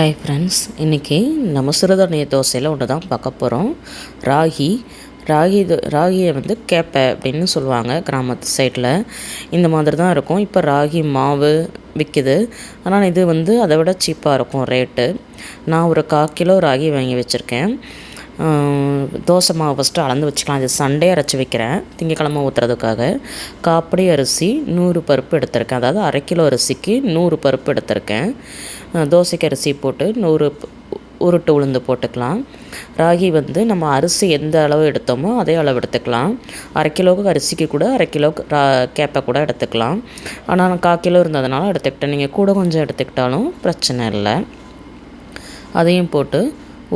Hi friends இன்றைக்கி நம்ம சிறுதானிய தோசையில் ஒன்று தான் பார்க்க போகிறோம் ராகி ராகி தோ- ராகியை வந்து கேப்பை அப்படின்னு சொல்லுவாங்க கிராமத்து சைடில் இந்த மாதிரி தான் இருக்கும். இப்போ ராகி மாவு விற்கிது ஆனால் இது வந்து அதை விட சீப்பாக இருக்கும் ரேட்டு நான் ஒரு கால் கிலோ ராகி வாங்கி வச்சுருக்கேன். தோசை மாவு ஃபஸ்ட்டு அளந்து வச்சுக்கலாம். இது சண்டே அரைச்சி வைக்கிறேன். திங்கக்கிழமை ஊற்றுறதுக்காக காப்படி அரிசி நூறு பருப்பு எடுத்திருக்கேன். அதாவது அரை கிலோ அரிசிக்கு நூறு பருப்பு எடுத்திருக்கேன். தோசைக்கு அரிசி போட்டு நூறு உருட்டு உளுந்து போட்டுக்கலாம். ராகி வந்து நம்ம அரிசி எந்த அளவு எடுத்தோமோ அதே அளவு எடுத்துக்கலாம். அரை கிலோவுக்கு அரிசிக்கு கூட அரை கிலோவுக்கு ரா கேப்பை கூட எடுத்துக்கலாம். ஆனால் நான் கால் கிலோ இருந்ததுனால எடுத்துக்கிட்டேன். நீங்கள் கூட கொஞ்சம் எடுத்துக்கிட்டாலும் பிரச்சனை இல்லை. அதையும் போட்டு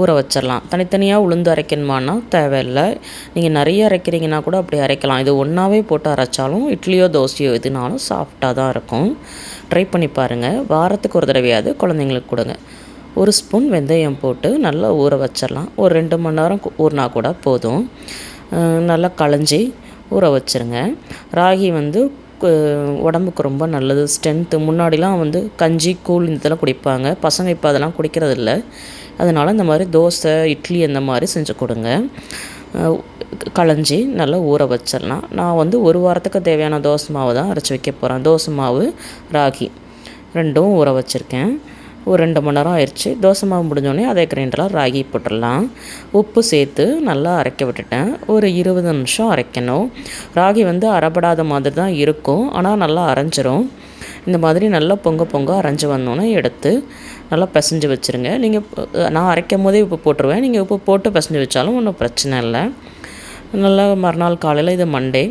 ஊற வச்சிடலாம். தனித்தனியாக உளுந்து அரைக்கணுமான்னா தேவையில்லை. நீங்கள் நிறைய அரைக்கிறீங்கன்னா கூட அப்படி அரைக்கலாம். இது ஒன்றாவே போட்டு அரைச்சாலும் இட்லியோ தோசையோ எதுனாலும் சாஃப்டாக தான் இருக்கும். ட்ரை பண்ணி பாருங்கள் வாரத்துக்கு ஒரு தடவையாவது குழந்தைங்களுக்கு கொடுங்க. ஒரு ஸ்பூன் வெந்தயம் போட்டு நல்லா ஊற வச்சிடலாம். ஒரு ரெண்டு மணி நேரம் ஊறினா கூட போதும். நல்லா களைஞ்சி ஊற வச்சிருங்க. ராகி வந்து உடம்புக்கு ரொம்ப நல்லது. ஸ்ட்ரென்த்து முன்னாடிலாம் வந்து கஞ்சி கூழ் இதெல்லாம் குடிப்பாங்க. பசங்க இப்போ அதெல்லாம் குடிக்கிறதில்ல. அதனால் இந்த மாதிரி தோசை இட்லி அந்த மாதிரி செஞ்சு கொடுங்க. களைஞ்சி நல்லா ஊற வச்சிடலாம். நான் வந்து ஒரு வாரத்துக்கு தேவையான தோசை மாவு தான் அரைச்சி வைக்க போகிறேன் தோசை மாவு ராகி ரெண்டும் ஊற வச்சுருக்கேன். ஒரு ரெண்டு மணி நேரம் ஆயிடுச்சு. தோசை மாவு முடிஞ்சோடனே அதே கிரைண்டரில் ராகி போட்டுடலாம். உப்பு சேர்த்து நல்லா அரைக்க விட்டுட்டேன். ஒரு இருபது நிமிஷம் அரைக்கணும். ராகி வந்து அரைப்படாத மாதிரி தான் இருக்கும். ஆனால் நல்லா அரைஞ்சிரும். இந்த மாதிரி நல்லா பொங்க பொங்க அரைஞ்சு வந்தோன்னே எடுத்து நல்லா பிசைஞ்சு வச்சுருங்க. நீங்கள் நான் அரைக்கும் போதே உப்பு போட்டுருவேன். நீங்கள் உப்பு போட்டு பிசைஞ்சு வச்சாலும் ஒன்றும் பிரச்சனை இல்லை. நல்லா மறுநாள் காலையில் இது மண்டே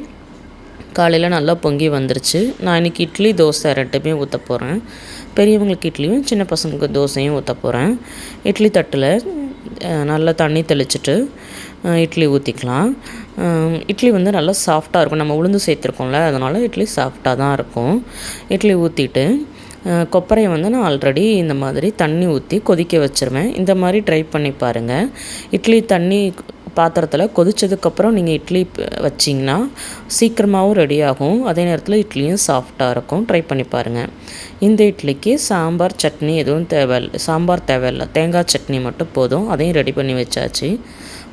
காலையில் நல்லா பொங்கி வந்துருச்சு. நான் இன்றைக்கி இட்லி தோசை ரெண்டுமே ஊற்ற போகிறேன் பெரியவங்களுக்கு இட்லியும் சின்ன பசங்களுக்கு தோசையும் ஊற்ற போகிறேன் இட்லி தட்டில் நல்லா தண்ணி தெளிச்சிட்டு இட்லி ஊற்றிக்கலாம் இட்லி வந்து நல்லா சாஃப்டாக இருக்கும். நம்ம உளுந்து சேர்த்துருக்கோம்ல அதனால் இட்லி சாஃப்டாக தான் இருக்கும். இட்லி ஊற்றிட்டு கொப்பரையை வந்து நான் ஆல்ரெடி இந்த மாதிரி தண்ணி ஊற்றி கொதிக்க வச்சுருவேன். இந்த மாதிரி ட்ரை பண்ணி பாருங்கள் இட்லி தண்ணி பாத்திரத்தில் கொதித்ததுக்கப்புறம் நீங்கள் இட்லி வச்சிங்கன்னா சீக்கிரமாகவும் ரெடி ஆகும் அதே நேரத்தில் இட்லியும் சாஃப்டாக இருக்கும். ட்ரை பண்ணி பாருங்கள் இந்த இட்லிக்கு சாம்பார் சட்னி எதுவும் தேவையில்லை சாம்பார் தேவையில்லை. தேங்காய் சட்னி மட்டும் போதும். அதையும் ரெடி பண்ணி வச்சாச்சு.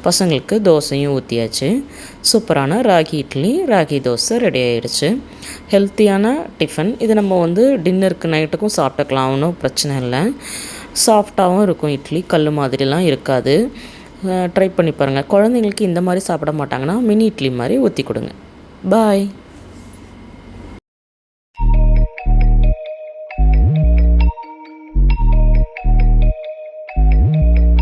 பசங்களுக்கு தோசையும் ஊற்றியாச்சு சூப்பரான ராகி இட்லி ராகி தோசை ரெடி ஆயிடுச்சு ஹெல்த்தியான டிஃபன் இது நம்ம வந்து டின்னருக்கு நைட்டுக்கும் சாப்பிட்டுக்கலாம். ஒன்றும் பிரச்சனை இல்லை. சாஃப்டாகவும் இருக்கும். இட்லி கல் மாதிரிலாம் இருக்காது. ட்ரை பண்ணி பாருங்கள் குழந்தைங்களுக்கு இந்த மாதிரி சாப்பிட மாட்டாங்கன்னா மினி இட்லி மாதிரி ஊற்றி கொடுங்க. பாய்